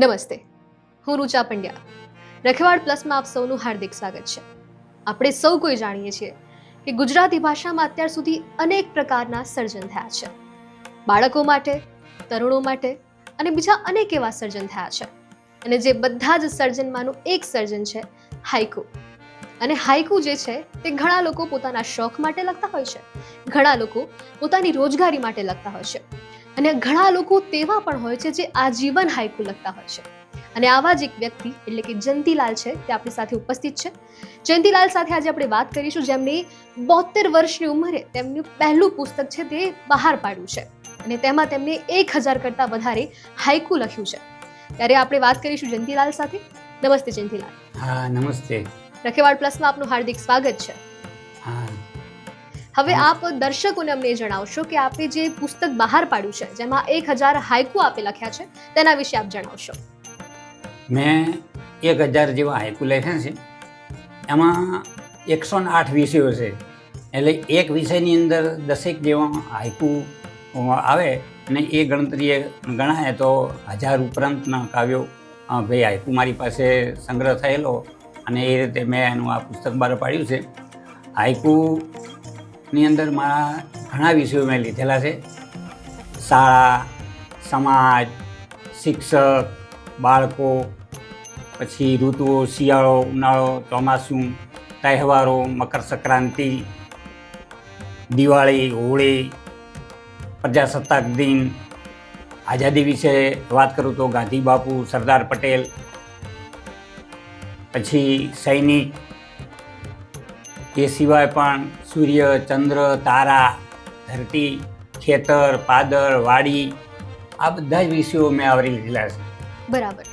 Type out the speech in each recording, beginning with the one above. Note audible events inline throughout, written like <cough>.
નમસ્તે. હું રૂચા પંડ્યા. રખેવાડ પ્લસમાં આપ સૌનું હાર્દિક સ્વાગત છે. આપણે સૌ કોઈ જાણીએ છીએ કે ગુજરાતી ભાષામાં અત્યાર સુધી અનેક પ્રકારના સર્જન થયા છે. બાળકો માટે, તરુણો માટે અને બીજા અનેક એવા સર્જન થયા છે. અને જે બધા જ સર્જનમાંનું એક સર્જન છે હાઈકુ અને હાઈકુ જે છે તે ઘણા લોકો પોતાના શોખ માટે લખતા હોય છે. ઘણા લોકો પોતાની રોજગારી માટે લખતા હોય છે. અને ઘણા લોકો તેવા પણ હોય છે જે આજીવન હાઈકુ લખતા હોય છે. અને આવા જ એક વ્યક્તિ એટલે કે જયંતિલાલ છે તે આપણી સાથે ઉપસ્થિત છે. જયંતિલાલ સાથે આજે આપણે વાત કરીશું જેમની બોતેર વર્ષની ઉંમરે તેમનું પહેલું પુસ્તક છે તે બહાર પાડ્યું છે. અને તેમાં તેમને એક હજાર કરતાં વધારે હાઈકુ લખ્યું છે. ત્યારે આપણે વાત કરીશું જયંતિલાલ સાથે. નમસ્તે જયંતિલાલ. હા નમસ્તે. રખેવાડ પ્લસમાં આપનું હાર્દિક સ્વાગત છે. હવે આપ દર્શકોને અમને જણાવશો કે આપે જે પુસ્તક બહાર પાડ્યું છે જેમાં એક હજાર હાઇકુ આપે લખ્યા છે તેના વિશે આપ જણાવશો. મેં એક હજાર જેવા હાઇકુ લખ્યા છે. એમાં એકસો ને આઠ વિષયો છે. એટલે એક વિષયની અંદર દસેક જેવા હાઇકુ આવે અને એ ગણતરીએ ગણાય તો હજાર ઉપરાંતના કાવ્યો ભાઈ હાઈકુ મારી પાસે સંગ્રહ થયેલો અને એ રીતે મેં એનું આ પુસ્તક બહાર પાડ્યું છે. હાઈકુની અંદર મારા ઘણા વિષયો મેં લીધેલા છે. શાળા, સમાજ, શિક્ષક, બાળકો, પછી ઋતુઓ, શિયાળો, ઉનાળો, ચોમાસું, તહેવારો, મકર સંક્રાંતિ, દિવાળી, હોળી, પ્રજાસત્તાક દિન, આઝાદી વિશે વાત કરું તો ગાંધી બાપુ, સરદાર પટેલ, પછી સૈનિક એ સિવાય પણ સૂર્ય ચંદ્ર તારા ધરતી ખેતર પાદર વાડી આ બધા જ વિષયો મેં આવરી લીધેલા છે. બરાબર.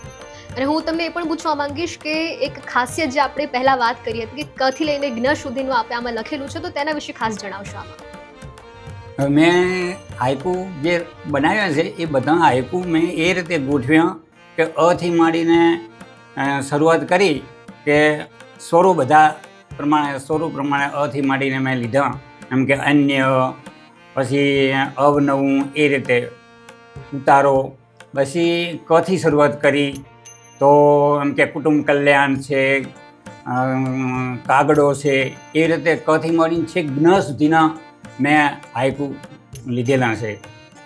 અને હું તમને એ પણ પૂછવા માંગીશ કે એક ખાસિયત જે આપણે પહેલા વાત કરી હતી કે કથી લઈને જ્ઞ સુધીનું આપણે આમાં લખેલું છે તો તેના વિશે ખાસ જણાવશો આમાં. મેં હાઈકુ જે બનાવ્યા છે એ બધા હાઈકુ મેં એ રીતે ગોઠવ્યા કે અથી માંડીને શરૂઆત કરી કે સ્વરો બધા પ્રમાણે, સ્વરૂપ પ્રમાણે અથી માંડીને મેં લીધા. એમ કે અન્ય, પછી અવનવું એ રીતે ઉતારો. પછી કથી શરૂઆત કરી? તો એમ કે કુટુંબ કલ્યાણ છે કાગડો છે, એ રીતે કથી મળીને છેક જ્ઞ સુધીના મેં હાઈકુ લીધેલા છે.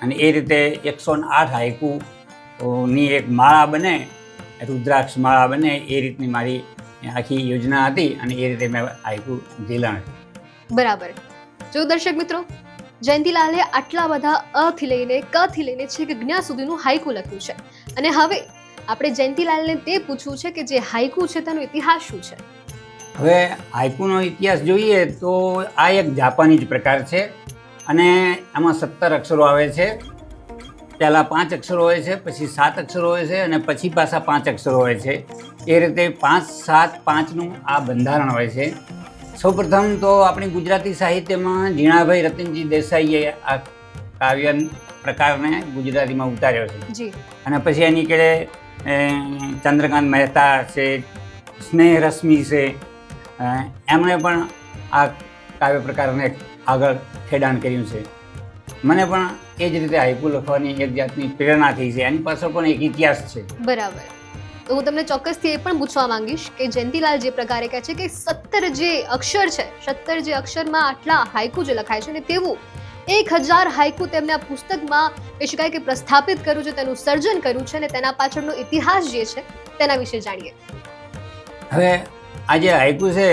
અને એ રીતે એકસો ને આઠ હાઈકુની એક માળા બને, રુદ્રાક્ષ માળા બને, એ રીતની મારી આખી યોજના હતી અને એ રીતે મેં આપ્યું લીધેલા બરાબર. જો દર્શક મિત્રો જયંતિલાલે આટલા બધા અ થી લઈને ક થી લઈને છેક જ્ઞા સુધીનું હાઈકુ લખ્યું છે. અને હવે આપણે જયંતિલાલને તે પૂછવું છે કે જે હાઈકુ છે તેનો ઇતિહાસ શું છે? હવે હાઈકુનો ઇતિહાસ જોઈએ તો આ એક જાપાનીઝ પ્રકાર છે અને આમાં સત્તર અક્ષરો આવે છે. પહેલાં પાંચ અક્ષરો હોય છે પછી સાત અક્ષરો હોય છે અને પછી પાછા પાંચ અક્ષરો હોય છે. એ રીતે પાંચ સાત પાંચનું આ બંધારણ હોય છે. સૌપ્રથમ તો આપણી ગુજરાતી સાહિત્યમાં ઝીણાભાઈ રતનજી દેસાઈએ આ કાવ્ય પ્રકારને ગુજરાતીમાં ઉતાર્યો છે. અને પછી એની કેળે ચંદ્રકાંત મહેતા છે સ્નેહ રશ્મિ છે એમણે પણ આ કાવ્ય પ્રકારને આગળ ખેડાણ કર્યું છે. મને પણ એ જ રીતે હાઈકુ લખવાની એક જાતની પ્રેરણા થઈ છે. એની પાછળ પણ એક ઇતિહાસ છે. બરાબર. તો હું તમને ચોક્કસથી એ પણ પૂછવા માંગીશ કે જયંતિલાલ જે પ્રકારે કહે છે કે સત્તર જે અક્ષર છે, સત્તર જે અક્ષરમાં આટલા હાઈકુ જે લખાય છે ને તેવું એક હજાર હાઈકુ તેમને આ પુસ્તકમાં કહી શકાય કે પ્રસ્થાપિત કર્યું છે, તેનું સર્જન કર્યું છે અને તેના પાછળનો ઇતિહાસ જે છે, તેના વિશે જાણીએ. હવે આ જે હાઈકુ છે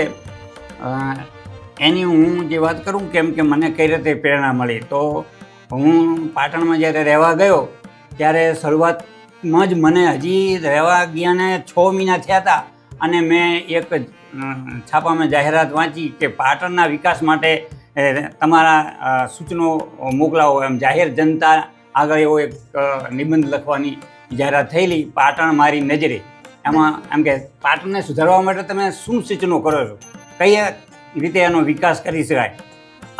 એની હું જે વાત કરું કેમ કે મને કઈ રીતે પ્રેરણા મળી? તો હું પાટણમાં જ્યારે રહેવા ગયો, ત્યારે શરૂઆતમાં જ મને હજી રહેવા ગયાને છ મહિના થયા હતા અને મેં એક છાપામાં જાહેરાત વાંચી કે પાટણના વિકાસ માટે તમારા સૂચનો મોકલાવો એમ. જાહેર જનતા આગળ એવો એક નિબંધ લખવાની જાહેરાત થયેલી, પાટણ મારી નજરે. એમાં એમ કે પાટણને સુધારવા માટે તમે શું સૂચનો કરો છો? કઈ રીતે એનો વિકાસ કરી શકાય?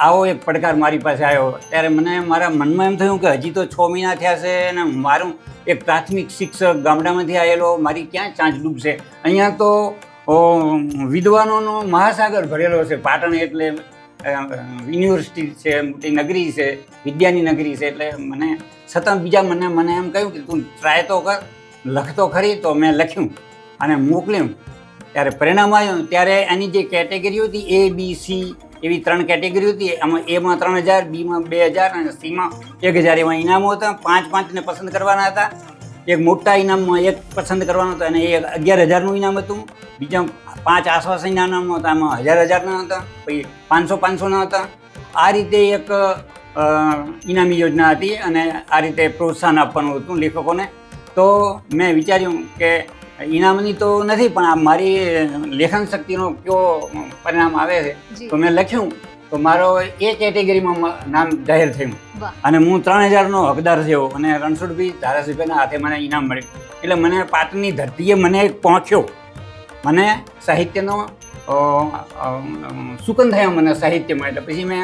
આવો એક પડકાર મારી પાસે આવ્યો. ત્યારે મને મારા મનમાં એમ થયું કે હજી તો છ મહિના થયા છે અને મારું એક પ્રાથમિક શિક્ષક ગામડામાંથી આવેલો, મારી ક્યાં ચાંચ ડૂબશે અહીંયા તો વિદ્વાનોનો મહાસાગર ભરેલો છે, પાટણ એટલે યુનિવર્સિટી છે, મોટી નગરી છે, વિદ્યાની નગરી છે, એટલે મને છતાં બીજા મને મને એમ કહ્યું કે તું ટ્રાય તો કર લખતો ખરી, તો મેં લખ્યું અને મોકલ્યું. ત્યારે પરિણામ આવ્યું. ત્યારે એની જે કેટેગરી હતી એ બી સી એવી ત્રણ કેટેગરી હતી. એમાં એમાં ત્રણ હજાર બીમાં બે હજાર અને સીમાં એક હજાર. એમાં ઇનામો હતા. પાંચ પાંચને પસંદ કરવાના હતા. એક મોટા ઇનામમાં એક પસંદ કરવાનો હતો અને એ અગિયાર હજારનું ઇનામ હતું. બીજા પાંચ આસપાસ ઇનામ હતા. એમાં હજાર હજારના હતા. પછી પાંચસો પાંચસોના હતા. આ રીતે એક ઇનામી યોજના હતી અને આ રીતે પ્રોત્સાહન આપવાનું હતું લેખકોને. તો મેં વિચાર્યું કે ઇનામની તો નથી પણ આ મારી લેખન શક્તિનો કયો પરિણામ આવે છે તો મેં લખ્યું તો મારો એ કેટેગરીમાં નામ જાહેર થયું. અને હું ત્રણ હજારનો હકદાર થયો અને રણછોડભાઈ ધારાસભ્યના હાથે મને ઇનામ મળ્યું. એટલે મને પાટણની ધરતીએ મને પહોંચ્યો. મને સાહિત્યનો સુકન થયો મને સાહિત્યમાં. એટલે પછી મેં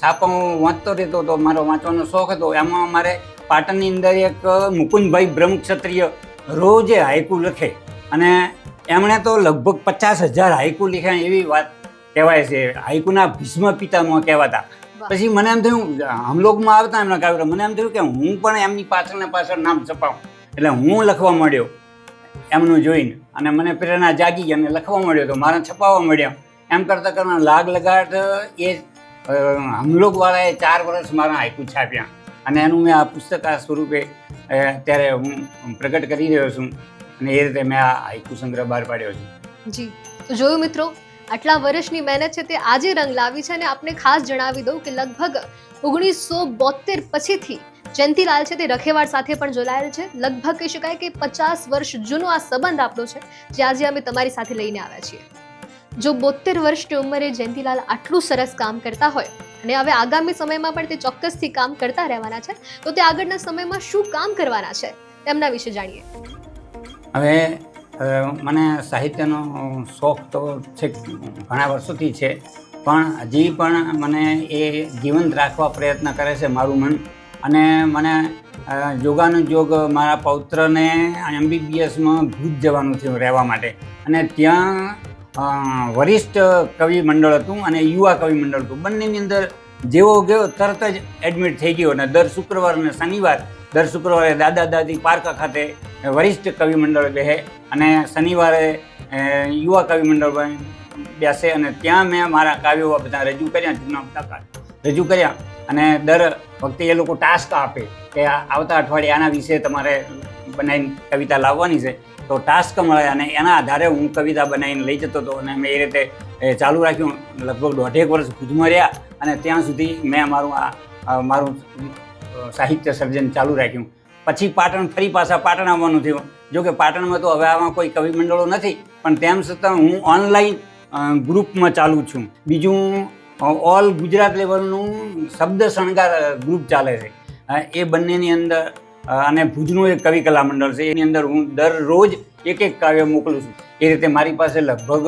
છાપા હું વાંચતો રહેતો હતો મારો વાંચવાનો શોખ હતો. એમાં મારે પાટણની અંદર એક મુકુંદભાઈ બ્રહ્મક્ષત્રિય રોજે હાઈકુ લખે. અને એમણે તો લગભગ પચાસ હજાર હાઈકુ લખ્યા એવી વાત કહેવાય છે. હાઈકુના ભીષ્મ પિતામાં કહેવાતા. પછી મને એમ થયું હમલોકમાં આવતા એમના કાવ્ય મને એમ થયું કે હું પણ એમની પાછળ ને પાછળ નામ છપાવું. એટલે હું લખવા માંડ્યો એમનું જોઈને. અને મને પ્રેરણા જાગી અને લખવા માંડ્યો તો મારે છપાવવા મળ્યા એમ કરતાં કરતાં લાગ લગાટ એ હમલોકવાળાએ ચાર વર્ષ મારા હાઈકુ છાપ્યા. અને એનું મેં આ પુસ્તક આ સ્વરૂપે અત્યારે હું પ્રગટ કરી રહ્યો છું અને એ રીતે મેં આ હાઈકુ સંગ્રહ બહાર પાડ્યો છે. જી. તો જોયું મિત્રો, આટલા વર્ષની મહેનત છે તે આજે રંગ લાવી છે અને આપને ખાસ જણાવી દઉં કે લગભગ ઓગણીસો બોતેર પછીથી જયંતિલાલ છે તે રખેવાળ સાથે પણ જોડાયેલ છે. લગભગ કહી શકાય કે પચાસ વર્ષ જૂનો આ સંબંધ આપણો છે જે આજે અમે તમારી સાથે લઈને આવ્યા છીએ. જો બોતેર વર્ષની ઉંમરે જયંતિલાલ આટલું સરસ કામ કરતા હોય અને હવે આગામી સમયમાં પણ તે ચોક્કસથી કામ કરતા રહેવાના છે. તો તે આગળના સમયમાં શું કામ કરવાના છે, તેમના વિશે જાણીએ. હવે મને સાહિત્યનો શોખ તો છે ઘણા વર્ષોથી છે, પણ હજી પણ મને એ જીવંત રાખવા પ્રયત્ન કરે છે મારું મન. અને મને યોગાનુયોગ મારા પૌત્રને એમબીબીએસમાં ભૂજ જવાનું થયું રહેવા માટે. અને ત્યાં વરિષ્ઠ કવિ મંડળ હતું અને યુવા કવિ મંડળ હતું. બંનેની અંદર જેવો ગયો તરત જ એડમિટ થઈ ગયો અને દર શુક્રવાર અને શનિવાર, દર શુક્રવારે દાદા દાદી પાર્ક ખાતે વરિષ્ઠ કવિ મંડળ બેસે અને શનિવારે યુવા કવિ મંડળ બેસે અને ત્યાં મેં મારા કાવ્યો બધા રજૂ કર્યા, જૂના બધા રજૂ કર્યા અને દર વખતે એ લોકો ટાસ્ક આપે કે આવતા અઠવાડિયે આના વિશે તમારે બનાવીને કવિતા લાવવાની છે. તો ટાસ્ક મળે અને એના આધારે હું કવિતા બનાવીને લઈ જતો હતો અને મેં એ રીતે ચાલુ રાખ્યું. લગભગ દોઢેક વર્ષ ભુજમાં રહ્યા અને ત્યાં સુધી મેં મારું આ મારું સાહિત્ય સર્જન ચાલુ રાખ્યું. પછી પાટણ ફરી પાછા પાટણ આવવાનું થયું. જો કે પાટણમાં તો હવે આમાં કોઈ કવિ મંડળો નથી, પણ તેમ છતાં હું ઓનલાઈન ગ્રુપમાં ચાલુ છું. બીજું ઓલ ગુજરાત લેવલનું શબ્દ શણગાર ગ્રુપ ચાલે છે. એ બંનેની અંદર અને ભુજનું એક કવિ કલા મંડળ છે. એની અંદર હું દરરોજ એક એક કાવ્ય મોકલું છું. એ રીતે મારી પાસે લગભગ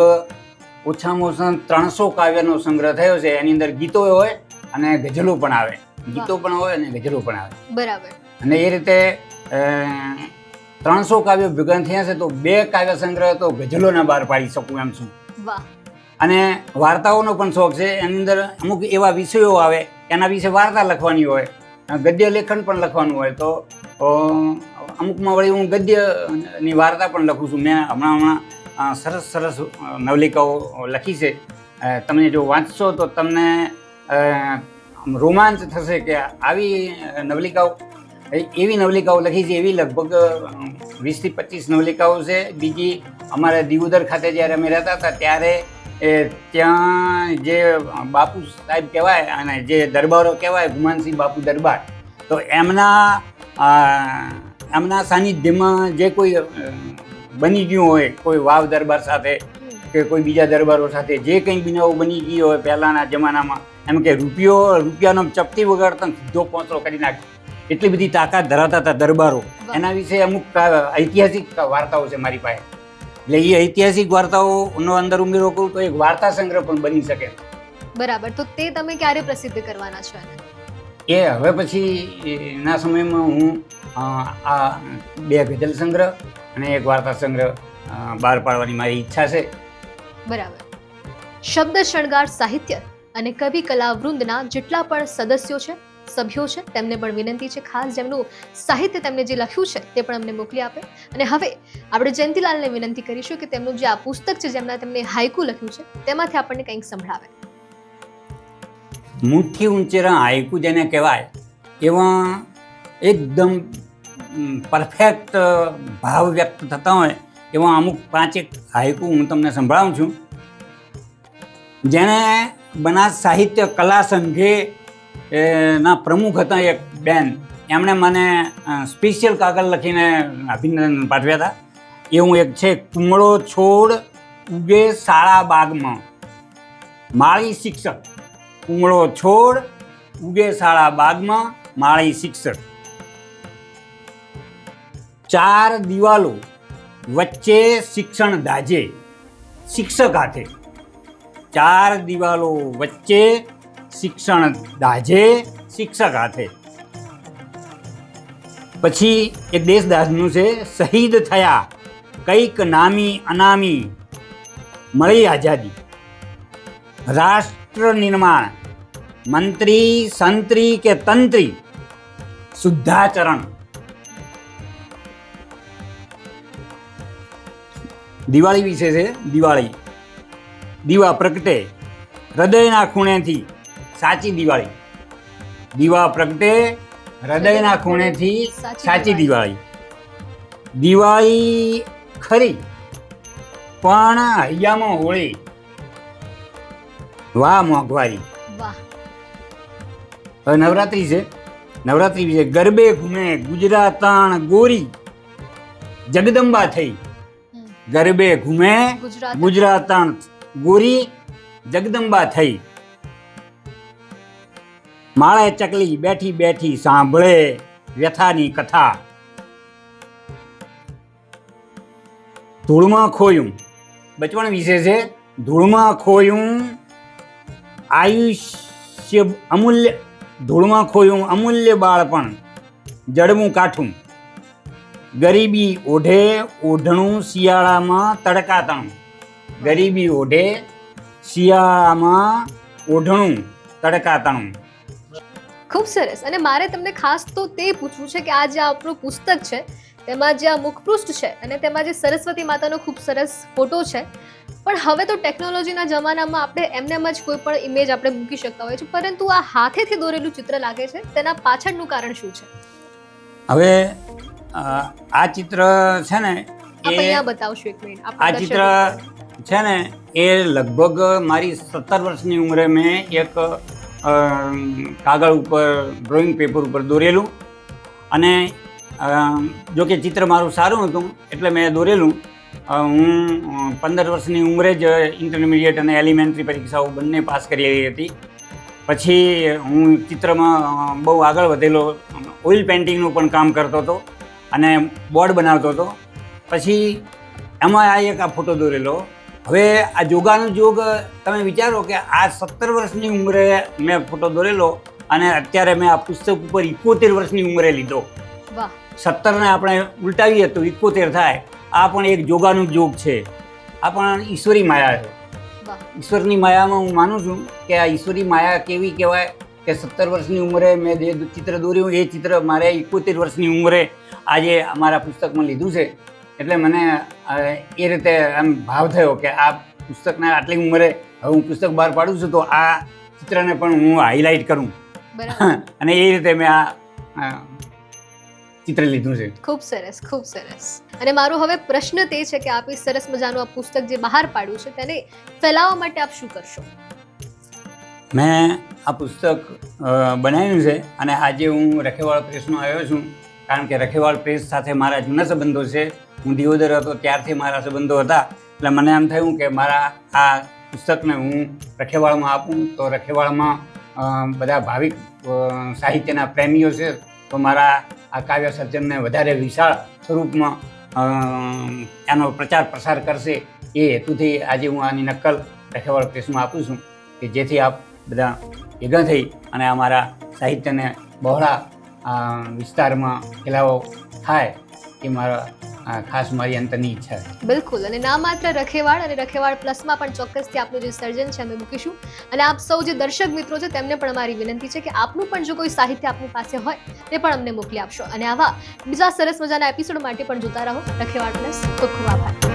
ઓછામાં ઓછા ત્રણસો કાવ્યનો સંગ્રહ થયો છે. એની અંદર ગીતો હોય અને ગઝલો પણ આવે. ગીતો પણ હોય અને ગઝલો પણ આવે. બરાબર. અને એ રીતે ત્રણસો કાવ્યો ભેગા થયા છે તો બે કાવ્ય સંગ્રહ તો ગઝલોના બહાર પાડી શકું એમ છું. અને વાર્તાઓનો પણ શોખ છે. એની અંદર અમુક એવા વિષયો આવે. એના વિશે વાર્તા લખવાની હોય. ગદ્ય લેખન પણ લખવાનું હોય તો અમુકમાં વળી હું ગદ્યની વાર્તા પણ લખું છું. મેં હમણાં હમણાં સરસ સરસ નવલિકાઓ લખી છે. તમે જો વાંચશો તો તમને રોમાંચ થશે કે આવી નવલિકાઓ એવી નવલિકાઓ લખી છે. એવી લગભગ વીસથી પચીસ નવલિકાઓ છે. બીજી અમારે દિવોદર ખાતે જ્યારે અમે રહેતા હતા, ત્યારે, એ, ત્યાં જે બાપુ સાહેબ કહેવાય અને જે દરબારો કહેવાય, ગુમાનસિંહ બાપુ દરબાર, તો એમના એમના સાનિધ્યમાં જે કોઈ બની ગયું હોય કોઈ વાવ દરબાર સાથે કે કોઈ બીજા દરબારો સાથે જે કંઈ બનાવો બની ગયો હોય પહેલાંના જમાનામાં એમ કે રૂપિયો રૂપિયાનો ચપટી વગાડતા ને સીધો પહોંચો કરી નાખે. એટલી બધી તાકાત ધરાવતા હતા દરબારો. એના વિશે અમુક ઐતિહાસિક વાર્તાઓ છે મારી પાસે. એટલે એ ઐતિહાસિક વાર્તાઓનો અંદર ઉમેરો કરું તો એક વાર્તા સંગ્રહ પણ બની શકે. બરાબર. તો તે તમે ક્યારે પ્રસિદ્ધ કરવાના છો? એ હવે પછી સમયમાં હું આ બે ગઝલ સંગ્રહ અને એક વાર્તા સંગ્રહ બહાર પાડવાની મારી ઈચ્છા છે. બરાબર. શબ્દ શણગાર સાહિત્ય અને કવિ કલા વૃંદના જેટલા પણ સદસ્યો છે, સભ્યો છે, તેમને પણ વિનંતી છે ખાસ જેમનું સાહિત્ય તેમને જે લખ્યું છે તે પણ અમને મોકલી આપે. અને હવે આપણે જયંતિલાલને વિનંતી કરીશું કે તેમનું જે આ પુસ્તક છે, જેમના તેમને હાઈકુ લખ્યું છે, તેમાંથી આપણને કંઈક સંભળાવે. મુઠ્ઠી ઊંચેરા હાઈકુ જેને કહેવાય, એવા એકદમ પરફેક્ટ ભાવ વ્યક્ત થતા હોય એવા અમુક પાંચેક હાઈકુ હું તમને સંભળાવું છું. જેણે બનાસ સાહિત્ય કલા સંઘે ના પ્રમુખ હતા એક બેન, એમણે મને સ્પેશિયલ કાગળ લખીને અભિનંદન પાઠવ્યા હતા. એવું એક છે કુમળો છોડ ઉગે શાળા બાગમાં માળી શિક્ષક. કુમળો છોડ, ઉગે શાળા બાગમાં, માળી શિક્ષક ચાર દિવાલો વચ્ચે શિક્ષણ દાજે, શિક્ષક હાથે. ચાર દિવાલો વચ્ચે શિક્ષણ દાજે, શિક્ષક હાથે. પછી એ દેશદાસનું છે, શહીદ થયા, કંઈક નામી અનામી, મળી આઝાદી. રાષ્ટ્ર નિર્માણ મંત્રી સંત્રી કે તંત્રી શુદ્ધાચરણ દિવાળી વિશે છે દિવાળી દીવા પ્રગટે હૃદયના ખૂણેથી, સાચી દિવાળી। દીવા પ્રગટે હૃદયના ખૂણેથી, સાચી સાચી દિવાળી. દિવાળી। દિવાળી ખરી, પણ હૈયામાં હોળી વાહ મોંઘવારી વાહ હવે નવરાત્રી છે નવરાત્રી વિશે ગરબે ઘૂમે ગુજરાતણ ગોરી જગદંબા થઈ હમ. ગરબે ઘૂમે ગુજરાત ગુજરાતણ ગોરી જગદંબા થઈ માળે ચકલી બેઠી બેઠી સાંભળે વ્યથાની કથા ધૂળમાં ખોયું બચપણ વિશે છે ધૂળમાં ખોયું આયુષ્ય અમૂલ્ય, ધૂળમાં ખોયું અમૂલ્ય બાળપણ જડવું કાઠું. ગરીબી ઓઢે ઓઢણું શિયાળામાં તડકાતણું. ગરીબી ઓઢે શિયાળામાં ઓઢણું તડકાતણું. ખૂબ સરસ. અને મારે તમને ખાસ તો તે પૂછવું છે કે આ જે આપણું પુસ્તક છે તેમાં જે આ મુખપૃષ્ઠ છે અને તેમાં જે સરસ્વતી માતાનો ખૂબ સરસ ફોટો છે. પણ હવે તો ટેકનોલોજીના જમાનામાં આપણે એમને એમ જ કોઈ પણ ઇમેજ આપણે મૂકી શકતા હોઈએ છીએ. પરંતુ આ હાથેથી દોરેલું ચિત્ર લાગે છે. તેના પાછળનું કારણ શું છે? હવે આ ચિત્ર છે ને એ બતાવશો એક મિનિટ આ ચિત્ર છે ને એ લગભગ મારી સત્તર વર્ષની ઉંમરે મેં એક કાગળ ઉપર ડ્રોઈંગ પેપર ઉપર દોરેલું. અને જો કે ચિત્ર મારું સારું હતું, એટલે મેં દોરેલું. હું પંદર વર્ષની ઉંમરે જ ઇન્ટરમીડિયેટ અને એલિમેન્ટરી પરીક્ષાઓ બંને પાસ કરેલી હતી. પછી હું ચિત્રમાં બહુ આગળ વધેલો, ઓઇલ પેઇન્ટિંગનું પણ કામ કરતો હતો અને બોર્ડ બનાવતો હતો. પછી એમાં આ એક આ ફોટો દોરેલો. હવે આ જોગાનું જોગ, તમે વિચારો કે આ સત્તર વર્ષની ઉંમરે મેં ફોટો દોરેલો અને અત્યારે મેં આ પુસ્તક ઉપર ઇકોતેર વર્ષની ઉંમરે લીધો. વાહ. સત્તરને આપણે ઉલટાવીએ તો ઇકોતેર થાય. આ પણ એક જોગાનું જોગ છે. આ પણ ઈશ્વરી માયા છે. ઈશ્વરની માયામાં હું માનું છું કે આ ઈશ્વરી માયા કેવી કહેવાય કે સત્તર વર્ષની ઉંમરે મેં જે ચિત્ર દોર્યું એ ચિત્ર મારે એકોતેર વર્ષની ઉંમરે આજે અમારા પુસ્તકમાં લીધું છે. એટલે મને એ રીતે આમ ભાવ થયો કે આ પુસ્તકના આટલી ઉંમરે હવે હું પુસ્તક બહાર પાડું છું તો આ ચિત્રને પણ હું હાઇલાઇટ કરું. <laughs> અને એ રીતે મેં આ ચિત્ર લીધું છે. ખૂબ સરસ ખૂબ સરસ. અને મારો હવે પ્રશ્ન તે છે કે આપે સરસ મજાનું આ પુસ્તક જે બહાર પાડ્યું છે તેને ફેલાવવા માટે આપ શું કરશો? મેં આ પુસ્તક બનાવ્યું છે અને આજે હું રખેવાળ પ્રેસનો આવ્યો છું. કારણ કે રખેવાળ પ્રેસ સાથે મારા જૂના સંબંધો છે. હું દિયોદર હતો ત્યારથી મારા સંબંધો હતા. એટલે મને એમ થયું કે મારા આ પુસ્તકને હું રખેવાળમાં આપું. તો રખેવાળમાં બધા ભાવિક સાહિત્યના પ્રેમીઓ છે. તો મારા આ કાવ્ય સર્જનને વધારે વિશાળ સ્વરૂપમાં એનો પ્રચાર પ્રસાર કરશે એ હેતુથી આજે હું આની નકલ રખેવાળ પ્રેસમાં આપું છું કે જેથી આપ બધા ભેગા થઈ અને અમારા સાહિત્યને બહોળા વિસ્તારમાં ફેલાવો થાય એ મારા ખાસ મારી અંતરની ઈચ્છા બિલકુલ, અને ના માત્ર રખેવાળ અને રખેવાળ પ્લસમાં પણ ચોક્કસથી આપનું જે સર્જન છે અમે મૂકીશું. અને આપ સૌ જે દર્શક મિત્રો છે, તેમને પણ અમારી વિનંતી છે કે આપનું પણ જો કોઈ સાહિત્ય આપની પાસે હોય, તે પણ અમને મોકલી આપશો. અને આવા બીજા સરસ મજાના એપિસોડ માટે પણ જોતા રહો. રખેવાળ પ્લસ ખૂબ ખૂબ આભાર.